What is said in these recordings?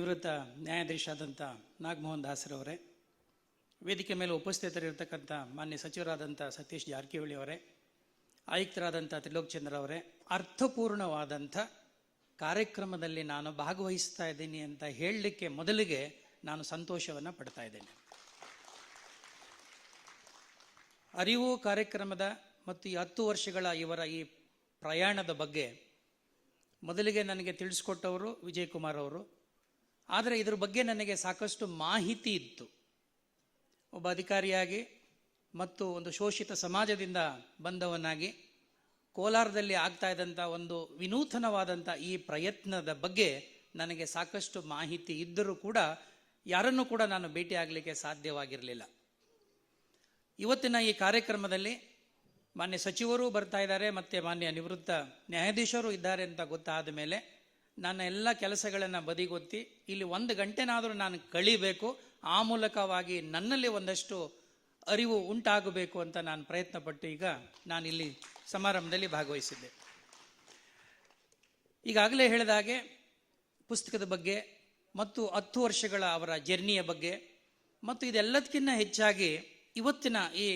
ನಿವೃತ್ತ ನ್ಯಾಯಾಧೀಶಾದಂಥ ನಾಗಮೋಹನ್ ದಾಸರವರೇ, ವೇದಿಕೆ ಮೇಲೆ ಉಪಸ್ಥಿತರಿರ್ತಕ್ಕಂಥ ಮಾನ್ಯ ಸಚಿವರಾದಂಥ ಸತೀಶ್ ಜಾರಕಿಹೊಳಿ ಅವರೇ, ಆಯುಕ್ತರಾದಂಥ ತ್ರಿಲೋಕ್ ಚಂದ್ರ ಅವರೇ, ಅರ್ಥಪೂರ್ಣವಾದಂಥ ಕಾರ್ಯಕ್ರಮದಲ್ಲಿ ನಾನು ಭಾಗವಹಿಸ್ತಾ ಇದ್ದೀನಿ ಅಂತ ಹೇಳಲಿಕ್ಕೆ ಮೊದಲಿಗೆ ನಾನು ಸಂತೋಷವನ್ನು ಪಡ್ತಾ ಇದ್ದೇನೆ. ಅರಿವು ಕಾರ್ಯಕ್ರಮದ ಮತ್ತು ಈ ಹತ್ತು ವರ್ಷಗಳ ಇವರ ಈ ಪ್ರಯಾಣದ ಬಗ್ಗೆ ಮೊದಲಿಗೆ ನನಗೆ ತಿಳಿಸ್ಕೊಟ್ಟವರು ವಿಜಯ್ ಕುಮಾರ್ ಅವರು ಆದರೆ ಇದ್ರ ಬಗ್ಗೆ ನನಗೆ ಸಾಕಷ್ಟು ಮಾಹಿತಿ ಇತ್ತು. ಒಬ್ಬ ಅಧಿಕಾರಿಯಾಗಿ ಮತ್ತು ಒಂದು ಶೋಷಿತ ಸಮಾಜದಿಂದ ಬಂದವನಾಗಿ ಕೋಲಾರದಲ್ಲಿ ಆಗ್ತಾ ಇದ್ದಂಥ ಒಂದು ವಿನೂತನವಾದಂಥ ಈ ಪ್ರಯತ್ನದ ಬಗ್ಗೆ ನನಗೆ ಸಾಕಷ್ಟು ಮಾಹಿತಿ ಇದ್ದರೂ ಕೂಡ ಯಾರನ್ನೂ ಕೂಡ ನಾನು ಭೇಟಿ ಆಗಲಿಕ್ಕೆ ಸಾಧ್ಯವಾಗಿರಲಿಲ್ಲ. ಇವತ್ತಿನ ಈ ಕಾರ್ಯಕ್ರಮದಲ್ಲಿ ಮಾನ್ಯ ಸಚಿವರು ಬರ್ತಾ ಇದ್ದಾರೆ, ಮತ್ತು ಮಾನ್ಯ ನಿವೃತ್ತ ನ್ಯಾಯಾಧೀಶರು ಇದ್ದಾರೆ ಅಂತ ಗೊತ್ತಾದ ಮೇಲೆ ನನ್ನ ಎಲ್ಲ ಕೆಲಸಗಳನ್ನು ಬದಿಗೊತ್ತಿ, ಇಲ್ಲಿ ಒಂದು ಗಂಟೆನಾದರೂ ನಾನು ಕಳಿಬೇಕು, ಆ ಮೂಲಕವಾಗಿ ನನ್ನಲ್ಲಿ ಒಂದಷ್ಟು ಅರಿವು ಉಂಟಾಗಬೇಕು ಅಂತ ನಾನು ಪ್ರಯತ್ನಪಟ್ಟು ಈಗ ನಾನು ಇಲ್ಲಿ ಸಮಾರಂಭದಲ್ಲಿ ಭಾಗವಹಿಸಿದ್ದೆ. ಈಗಾಗಲೇ ಹೇಳಿದ ಹಾಗೆ ಪುಸ್ತಕದ ಬಗ್ಗೆ ಮತ್ತು ಹತ್ತು ವರ್ಷಗಳ ಅವರ ಜರ್ನಿಯ ಬಗ್ಗೆ ಮತ್ತು ಇದೆಲ್ಲದಕ್ಕಿಂತ ಹೆಚ್ಚಾಗಿ ಇವತ್ತಿನ ಈ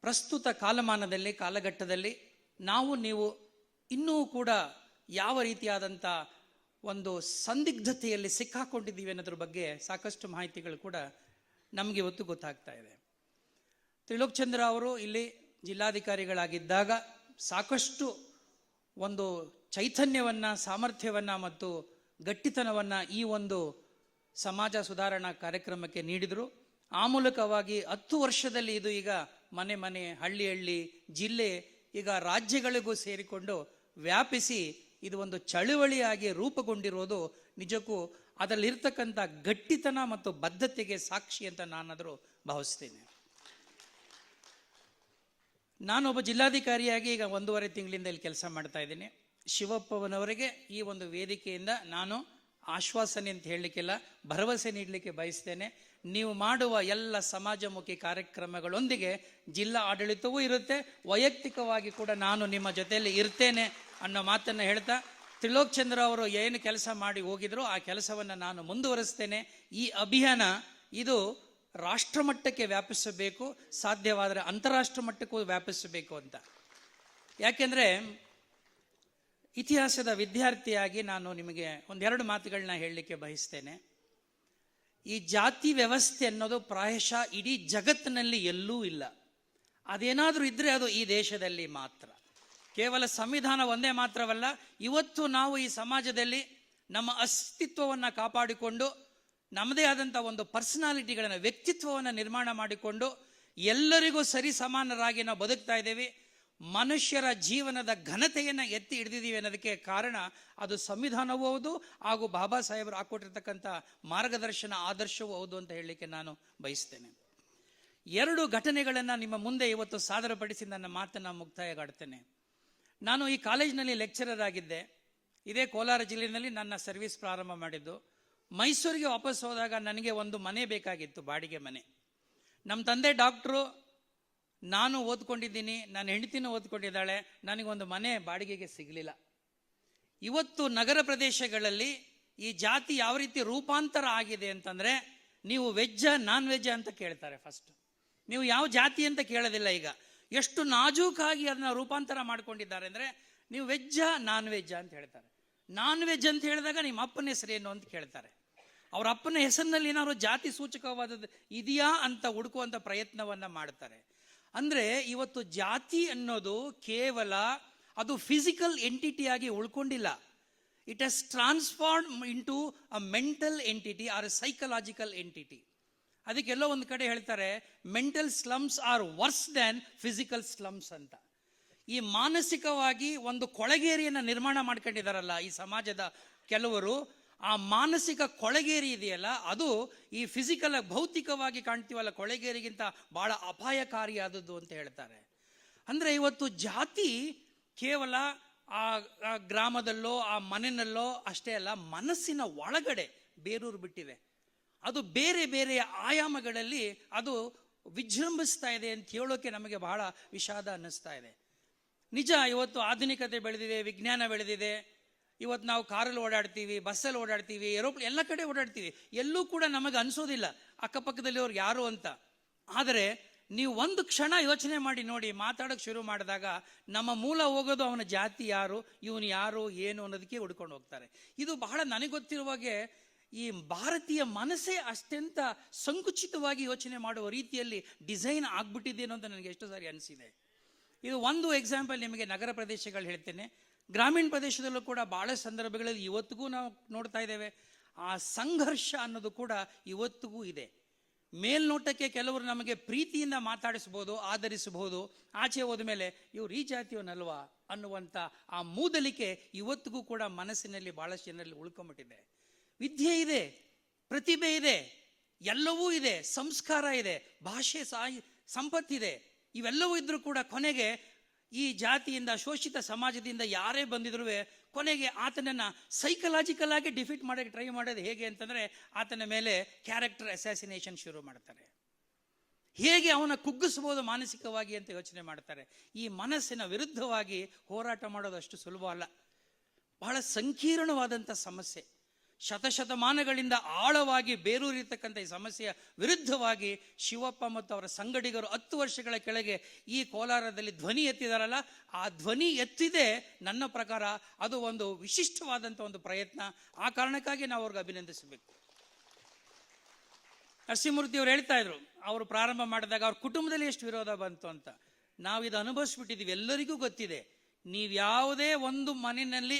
ಪ್ರಸ್ತುತ ಕಾಲಮಾನದಲ್ಲಿ, ಕಾಲಘಟ್ಟದಲ್ಲಿ ನಾವು ನೀವು ಇನ್ನೂ ಕೂಡ ಯಾವ ರೀತಿಯಾದಂಥ ಒಂದು ಸಂದಿಗ್ಧತೆಯಲ್ಲಿ ಸಿಕ್ಕಾಕೊಂಡಿದ್ದೀವಿ ಅನ್ನೋದ್ರ ಬಗ್ಗೆ ಸಾಕಷ್ಟು ಮಾಹಿತಿಗಳು ಕೂಡ ನಮಗೆ ಇವತ್ತು ಗೊತ್ತಾಗ್ತಾ ಇದೆ. ತ್ರಿಲೋಕ್ ಚಂದ್ರ ಅವರು ಇಲ್ಲಿ ಜಿಲ್ಲಾಧಿಕಾರಿಗಳಾಗಿದ್ದಾಗ ಸಾಕಷ್ಟು ಒಂದು ಚೈತನ್ಯವನ್ನು, ಸಾಮರ್ಥ್ಯವನ್ನು ಮತ್ತು ಗಟ್ಟಿತನವನ್ನು ಈ ಒಂದು ಸಮಾಜ ಸುಧಾರಣಾ ಕಾರ್ಯಕ್ರಮಕ್ಕೆ ನೀಡಿದರು. ಆ ಮೂಲಕವಾಗಿ ಹತ್ತು ವರ್ಷದಲ್ಲಿ ಇದು ಈಗ ಮನೆ ಮನೆ, ಹಳ್ಳಿ ಹಳ್ಳಿ, ಜಿಲ್ಲೆ ಈಗ ರಾಜ್ಯಗಳಿಗೂ ಸೇರಿಕೊಂಡು ವ್ಯಾಪಿಸಿ ಇದು ಒಂದು ಚಳುವಳಿಯಾಗಿ ರೂಪುಗೊಂಡಿರೋದು ನಿಜಕ್ಕೂ ಅದರಲ್ಲಿರ್ತಕ್ಕಂಥ ಗಟ್ಟಿತನ ಮತ್ತು ಬದ್ಧತೆಗೆ ಸಾಕ್ಷಿ ಅಂತ ನಾನಾದರೂ ಭಾವಿಸ್ತೇನೆ. ನಾನೊಬ್ಬ ಜಿಲ್ಲಾಧಿಕಾರಿಯಾಗಿ ಈಗ ಒಂದೂವರೆ ತಿಂಗಳಿಂದ ಇಲ್ಲಿ ಕೆಲಸ ಮಾಡ್ತಾ ಇದ್ದೀನಿ. ಶಿವಪ್ಪವನವರಿಗೆ ಈ ಒಂದು ವೇದಿಕೆಯಿಂದ ನಾನು ಆಶ್ವಾಸನೆ ಅಂತ ಹೇಳಲಿಕ್ಕಿಲ್ಲ, ಭರವಸೆ ನೀಡಲಿಕ್ಕೆ ಬಯಸ್ತೇನೆ. ನೀವು ಮಾಡುವ ಎಲ್ಲ ಸಮಾಜಮುಖಿ ಕಾರ್ಯಕ್ರಮಗಳೊಂದಿಗೆ ಜಿಲ್ಲಾ ಆಡಳಿತವೂ ಇರುತ್ತೆ, ವೈಯಕ್ತಿಕವಾಗಿ ಕೂಡ ನಾನು ನಿಮ್ಮ ಜೊತೆಯಲ್ಲಿ ಇರ್ತೇನೆ ಅನ್ನೋ ಮಾತನ್ನು ಹೇಳ್ತಾ, ತ್ರಿಲೋಕ್ ಚಂದ್ರ ಅವರು ಏನು ಕೆಲಸ ಮಾಡಿ ಹೋಗಿದ್ರು ಆ ಕೆಲಸವನ್ನು ನಾನು ಮುಂದುವರಿಸ್ತೇನೆ. ಈ ಅಭಿಯಾನ ಇದು ರಾಷ್ಟ್ರಮಟ್ಟಕ್ಕೆ ವ್ಯಾಪಿಸಬೇಕು, ಸಾಧ್ಯವಾದರೆ ಅಂತಾರಾಷ್ಟ್ರ ಮಟ್ಟಕ್ಕೂ ವ್ಯಾಪಿಸಬೇಕು ಅಂತ. ಯಾಕೆಂದರೆ ಇತಿಹಾಸದ ವಿದ್ಯಾರ್ಥಿಯಾಗಿ ನಾನು ನಿಮಗೆ ಒಂದೆರಡು ಮಾತುಗಳನ್ನ ಹೇಳಲಿಕ್ಕೆ ಬಯಸ್ತೇನೆ. ಈ ಜಾತಿ ವ್ಯವಸ್ಥೆ ಅನ್ನೋದು ಪ್ರಾಯಶಃ ಇಡೀ ಜಗತ್ತಿನಲ್ಲಿ ಎಲ್ಲೂ ಇಲ್ಲ. ಅದೇನಾದರೂ ಇದ್ದರೆ ಅದು ಈ ದೇಶದಲ್ಲಿ ಮಾತ್ರ. ಕೇವಲ ಸಂವಿಧಾನ ಒಂದೇ ಮಾತ್ರವಲ್ಲ, ಇವತ್ತು ನಾವು ಈ ಸಮಾಜದಲ್ಲಿ ನಮ್ಮ ಅಸ್ತಿತ್ವವನ್ನು ಕಾಪಾಡಿಕೊಂಡು, ನಮ್ಮದೇ ಆದಂಥ ಒಂದು ಪರ್ಸನಾಲಿಟಿಗಳನ್ನು, ವ್ಯಕ್ತಿತ್ವವನ್ನು ನಿರ್ಮಾಣ ಮಾಡಿಕೊಂಡು ಎಲ್ಲರಿಗೂ ಸರಿ ಸಮಾನರಾಗಿ ನಾವು ಬದುಕ್ತಾ ಇದ್ದೇವೆ. ಮನುಷ್ಯರ ಜೀವನದ ಘನತೆಯನ್ನು ಎತ್ತಿ ಹಿಡಿದಿದ್ದೀವಿ ಅನ್ನೋದಕ್ಕೆ ಕಾರಣ ಅದು ಸಂವಿಧಾನವೂ ಹೌದು ಹಾಗೂ ಬಾಬಾ ಸಾಹೇಬರು ಹಾಕೊಟ್ಟಿರ್ತಕ್ಕಂಥ ಮಾರ್ಗದರ್ಶನ, ಆದರ್ಶವೂ ಹೌದು ಅಂತ ಹೇಳಲಿಕ್ಕೆ ನಾನು ಬಯಸ್ತೇನೆ. ಎರಡು ಘಟನೆಗಳನ್ನು ನಿಮ್ಮ ಮುಂದೆ ಇವತ್ತು ಸಾದರಪಡಿಸಿ ನನ್ನ ಮಾತನ್ನು ಮುಕ್ತಾಯಗಾಡ್ತೇನೆ. ನಾನು ಈ ಕಾಲೇಜಿನಲ್ಲಿ ಲೆಕ್ಚರರ್ ಆಗಿದ್ದೆ. ಇದೇ ಕೋಲಾರ ಜಿಲ್ಲೆಯಲ್ಲಿ ನನ್ನ ಸರ್ವಿಸ್ ಪ್ರಾರಂಭ ಮಾಡಿದ್ದು. ಮೈಸೂರಿಗೆ ವಾಪಸ್ ಹೋದಾಗ ನನಗೆ ಒಂದು ಮನೆ ಬೇಕಾಗಿತ್ತು, ಬಾಡಿಗೆ ಮನೆ. ನಮ್ಮ ತಂದೆ ಡಾಕ್ಟ್ರು ನಾನು ಓದ್ಕೊಂಡಿದ್ದೀನಿ, ನನ್ನ ಹೆಂಡತಿನೂ ಓದ್ಕೊಂಡಿದ್ದಾಳೆ, ನನಗೊಂದು ಮನೆ ಬಾಡಿಗೆಗೆ ಸಿಗಲಿಲ್ಲ. ಇವತ್ತು ನಗರ ಪ್ರದೇಶಗಳಲ್ಲಿ ಈ ಜಾತಿ ಯಾವ ರೀತಿ ರೂಪಾಂತರ ಆಗಿದೆ ಅಂತಂದರೆ ನೀವು ವೆಜ್ಜ ನಾನ್ ವೆಜ್ ಅಂತ ಕೇಳ್ತಾರೆ ಫಸ್ಟ್ ನೀವು ಯಾವ ಜಾತಿ ಅಂತ ಕೇಳೋದಿಲ್ಲ ಈಗ. ಎಷ್ಟು ನಾಜೂಕಾಗಿ ಅದನ್ನ ರೂಪಾಂತರ ಮಾಡ್ಕೊಂಡಿದ್ದಾರೆ ಅಂದರೆ ನೀವು ವೆಜ್ಜ ನಾನ್ ವೆಜ್ ಅಂತ ಹೇಳ್ತಾರೆ. ನಾನ್ ವೆಜ್ ಅಂತ ಹೇಳಿದಾಗ ನಿಮ್ಮ ಅಪ್ಪನ ಹೆಸರೇನು ಅಂತ ಕೇಳ್ತಾರೆ. ಅವ್ರ ಅಪ್ಪನ ಹೆಸರಿನಲ್ಲಿ ಏನಾದ್ರು ಜಾತಿ ಸೂಚಕವಾದದ್ದು ಇದೆಯಾ ಅಂತ ಹುಡುಕುವಂಥ ಪ್ರಯತ್ನವನ್ನ ಮಾಡ್ತಾರೆ. ಅಂದ್ರೆ ಇವತ್ತು ಜಾತಿ ಅನ್ನೋದು ಕೇವಲ ಅದು ಫಿಸಿಕಲ್ ಎಂಟಿಟಿ ಆಗಿ ಉಳ್ಕೊಂಡಿಲ್ಲ. It has transform into a mental entity or psychological entity ಅದಕ್ಕೆಲ್ಲೋ ಒಂದು ಕಡೆ ಹೇಳ್ತಾರೆ mental slums are worse than physical slums ಅಂತ. ಈ ಮಾನಸಿಕವಾಗಿ ಒಂದು ಕೊಳಗೇರಿಯನ್ನು ನಿರ್ಮಾಣ ಮಾಡ್ಕೊಂಡಿದ್ದಾರಲ್ಲ ಈ ಸಮಾಜದ ಕೆಲವರು ಆ ಮಾನಸಿಕ ಕೊಳಗೇರಿ ಇದೆಯಲ್ಲ, ಅದು ಈ ಫಿಸಿಕಲ್ ಭೌತಿಕವಾಗಿ ಕಾಣ್ತೀವಲ್ಲ, ಕೊಳೆಗೇರಿಗಿಂತ ಬಹಳ ಅಪಾಯಕಾರಿಯಾದದ್ದು ಅಂತ ಹೇಳ್ತಾರೆ. ಅಂದರೆ ಇವತ್ತು ಜಾತಿ ಕೇವಲ ಆ ಗ್ರಾಮದಲ್ಲೋ, ಆ ಮನೆಯಲ್ಲೋ ಅಷ್ಟೇ ಅಲ್ಲ, ಮನಸ್ಸಿನ ಒಳಗಡೆ ಬೇರೂರು ಬಿಟ್ಟಿದೆ ಅದು ಬೇರೆ ಬೇರೆ ಆಯಾಮಗಳಲ್ಲಿ ಅದು ವಿಜೃಂಭಿಸ್ತಾ ಇದೆ ಅಂತ ಹೇಳೋಕೆ ನಮಗೆ ಬಹಳ ವಿಷಾದ ಅನ್ನಿಸ್ತಾ ಇದೆ. ನಿಜ, ಇವತ್ತು ಆಧುನಿಕತೆ ಬೆಳೆದಿದೆ, ವಿಜ್ಞಾನ ಬೆಳೆದಿದೆ ಇವತ್ತು ನಾವು ಕಾರಲ್ಲಿ ಓಡಾಡ್ತೀವಿ, ಬಸ್ಸಲ್ಲಿ ಓಡಾಡ್ತೀವಿ, ಏರೋಪ್ಲೇನ್ ಎಲ್ಲ ಕಡೆ ಓಡಾಡ್ತೀವಿ. ಎಲ್ಲೂ ಕೂಡ ನಮಗೆ ಅನಿಸೋದಿಲ್ಲ ಅಕ್ಕಪಕ್ಕದಲ್ಲಿ ಅವ್ರು ಯಾರು ಅಂತ. ಆದರೆ ನೀವು ಒಂದು ಕ್ಷಣ ಯೋಚನೆ ಮಾಡಿ ನೋಡಿ, ಮಾತಾಡೋಕೆ ಶುರು ಮಾಡಿದಾಗ ನಮ್ಮ ಮೂಲ ಹೋಗೋದು ಅವನ ಜಾತಿ ಯಾರು, ಇವನು ಯಾರು, ಏನು ಅನ್ನೋದಕ್ಕೆ ಹುಡ್ಕೊಂಡು ಹೋಗ್ತಾರೆ. ಇದು ಬಹಳ ನನಗೆ ಗೊತ್ತಿರುವಾಗೆ ಈ ಭಾರತೀಯ ಮನಸ್ಸೇ ಅತ್ಯಂತ ಸಂಕುಚಿತವಾಗಿ ಯೋಚನೆ ಮಾಡುವ ರೀತಿಯಲ್ಲಿ ಡಿಸೈನ್ ಆಗ್ಬಿಟ್ಟಿದ್ದೇನೋ ಅಂತ ನನಗೆ ಎಷ್ಟು ಸಾರಿ ಅನಿಸಿದೆ. ಇದು ಒಂದು ಎಕ್ಸಾಂಪಲ್ ನಿಮಗೆ ನಗರ ಪ್ರದೇಶಗಳು ಹೇಳ್ತೇನೆ. ಗ್ರಾಮೀಣ ಪ್ರದೇಶದಲ್ಲೂ ಕೂಡ ಬಹಳ ಸಂದರ್ಭಗಳಲ್ಲಿ ಇವತ್ತಿಗೂ ನಾವು ನೋಡ್ತಾ ಇದ್ದೇವೆ. ಆ ಸಂಘರ್ಷ ಅನ್ನೋದು ಕೂಡ ಇವತ್ತಿಗೂ ಇದೆ. ಮೇಲ್ನೋಟಕ್ಕೆ ಕೆಲವರು ನಮಗೆ ಪ್ರೀತಿಯಿಂದ ಮಾತಾಡಿಸ್ಬೋದು ಆಧರಿಸಬಹುದು, ಆಚೆ ಹೋದ ಮೇಲೆ ಇವ್ರು ಈ ಜಾತಿಯವನಲ್ವಾ ಅನ್ನುವಂಥ ಆ ಮೂದಲಿಕೆ ಇವತ್ತಿಗೂ ಕೂಡ ಮನಸ್ಸಿನಲ್ಲಿ ಭಾಳಷ್ಟು ಜನರಲ್ಲಿ ಉಳ್ಕೊಂಬಿಟ್ಟಿದೆ. ವಿದ್ಯೆ ಇದೆ, ಪ್ರತಿಭೆ ಇದೆ, ಎಲ್ಲವೂ ಇದೆ, ಸಂಸ್ಕಾರ ಇದೆ, ಭಾಷೆ ಸಾಹಿ, ಸಂಪತ್ತಿದೆ. ಇವೆಲ್ಲವೂ ಇದ್ರೂ ಕೂಡ ಕೊನೆಗೆ ಈ ಜಾತಿಯಿಂದ, ಶೋಷಿತ ಸಮಾಜದಿಂದ ಯಾರೇ ಬಂದಿದ್ರು ಕೊನೆಗೆ ಆತನನ್ನ ಸೈಕಲಾಜಿಕಲ್ ಆಗಿ ಡಿಫೀಟ್ ಮಾಡೋಕ್ಕೆ ಟ್ರೈ ಮಾಡೋದು ಹೇಗೆ ಅಂತಂದ್ರೆ ಆತನ ಮೇಲೆ ಕ್ಯಾರೆಕ್ಟರ್ ಅಸಾಸಿನೇಷನ್ ಶುರು ಮಾಡ್ತಾರೆ. ಹೇಗೆ ಅವನ ಕುಗ್ಗಿಸ್ಬೋದು ಮಾನಸಿಕವಾಗಿ ಅಂತ ಯೋಚನೆ ಮಾಡ್ತಾರೆ. ಈ ಮನಸ್ಸಿನ ವಿರುದ್ಧವಾಗಿ ಹೋರಾಟ ಮಾಡೋದು ಅಷ್ಟು ಸುಲಭ ಅಲ್ಲ ಬಹಳ ಸಂಕೀರ್ಣವಾದಂಥ ಸಮಸ್ಯೆ. ಶತಶತಮಾನಗಳಿಂದ ಆಳವಾಗಿ ಬೇರೂರಿರ್ತಕ್ಕಂಥ ಈ ಸಮಸ್ಯೆಯ ವಿರುದ್ಧವಾಗಿ ಶಿವಪ್ಪ ಮತ್ತು ಅವರ ಸಂಗಡಿಗರು ಹತ್ತು ವರ್ಷಗಳ ಕೆಳಗೆ ಈ ಕೋಲಾರದಲ್ಲಿ ಧ್ವನಿ ಎತ್ತಿದಾರಲ್ಲ, ಆ ಧ್ವನಿ ಎತ್ತಿದೆ ನನ್ನ ಪ್ರಕಾರ ಅದು ಒಂದು ವಿಶಿಷ್ಟವಾದಂಥ ಒಂದು ಪ್ರಯತ್ನ. ಆ ಕಾರಣಕ್ಕಾಗಿ ನಾವು ಅವ್ರಿಗೆ ಅಭಿನಂದಿಸಬೇಕು. ನರಸಿಂಹಮೂರ್ತಿ ಅವರು ಹೇಳ್ತಾ ಇದ್ರು, ಅವರು ಪ್ರಾರಂಭ ಮಾಡಿದಾಗ ಅವ್ರ ಕುಟುಂಬದಲ್ಲಿ ಎಷ್ಟು ವಿರೋಧ ಬಂತು ಅಂತ. ನಾವು ಇದು ಅನುಭವಿಸ್ಬಿಟ್ಟಿದ್ದೀವಿ, ಎಲ್ಲರಿಗೂ ಗೊತ್ತಿದೆ. ನೀವು ಯಾವುದೇ ಒಂದು ಮನೆಯಲ್ಲಿ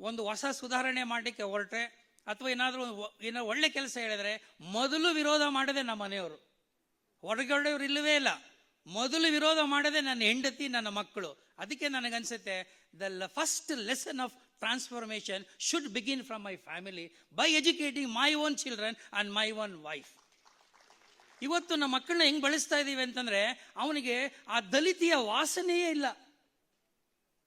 ಒಂದು ಹೊಸ ಸುಧಾರಣೆ ಮಾಡಲಿಕ್ಕೆ ಹೊರಟ್ರೆ ಅಥವಾ ಏನಾದರೂ ಏನೋ ಒಳ್ಳೆ ಕೆಲಸ ಹೇಳಿದರೆ ಮೊದಲು ವಿರೋಧ ಮಾಡದೆ ನಮ್ಮ ಮನೆಯವರು. ಹೊರಗಡೆಯವರು ಇಲ್ಲವೇ ಇಲ್ಲ. ಮೊದಲು ವಿರೋಧ ಮಾಡದೆ ನನ್ನ ಹೆಂಡತಿ, ನನ್ನ ಮಕ್ಕಳು. ಅದಕ್ಕೆ ನನಗನ್ಸುತ್ತೆ the first lesson of transformation should begin from my family by educating my own children and my own wife ಇವತ್ತು ನಮ್ಮ ಮಕ್ಕಳನ್ನ ಹೆಂಗ್ ಬಳಸ್ತಾ ಇದ್ದೀವಿ ಅಂತಂದ್ರೆ, ಅವನಿಗೆ ಆ ದಲಿತಿಯ ವಾಸನೆಯೇ ಇಲ್ಲ.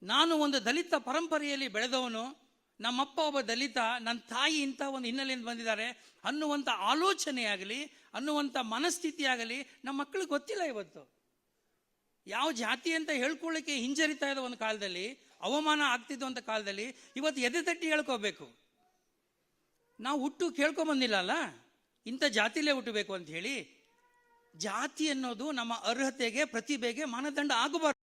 ನಾನು ಒಂದು ದಲಿತ ಪರಂಪರೆಯಲ್ಲಿ ಬೆಳೆದವನು ನಮ್ಮಪ್ಪ ಒಬ್ಬ ದಲಿತ ನನ್ನ ತಾಯಿ ಇಂಥ ಒಂದು ಹಿನ್ನೆಲೆಯಿಂದ ಬಂದಿದ್ದಾರೆ. ಅನ್ನುವಂಥ ಆಲೋಚನೆ ಆಗಲಿ ಅನ್ನುವಂಥ ಮನಸ್ಥಿತಿ ಆಗಲಿ ನಮ್ಮ ಮಕ್ಕಳಿಗೆ ಗೊತ್ತಿಲ್ಲ ಇವತ್ತು. ಯಾವ ಜಾತಿ ಅಂತ ಹೇಳ್ಕೊಳ್ಳಿಕ್ಕೆ ಹಿಂಜರಿತಾ ಇದ್ದ ಒಂದು ಕಾಲದಲ್ಲಿ, ಅವಮಾನ ಆಗ್ತಿದ್ದ ಕಾಲದಲ್ಲಿ ಇವತ್ತು ಎದೆ ತಟ್ಟಿ ಹೇಳ್ಕೋಬೇಕು. ನಾವು ಹುಟ್ಟು ಕೇಳ್ಕೊಂಬಂದಿಲ್ಲ ಅಲ್ಲ ಇಂಥ ಜಾತಿಲೇ ಹುಟ್ಟಬೇಕು ಅಂತ ಹೇಳಿ ಜಾತಿ ಅನ್ನೋದು ನಮ್ಮ ಅರ್ಹತೆಗೆ, ಪ್ರತಿಭೆಗೆ ಮಾನದಂಡ ಆಗಬಾರ್ದು.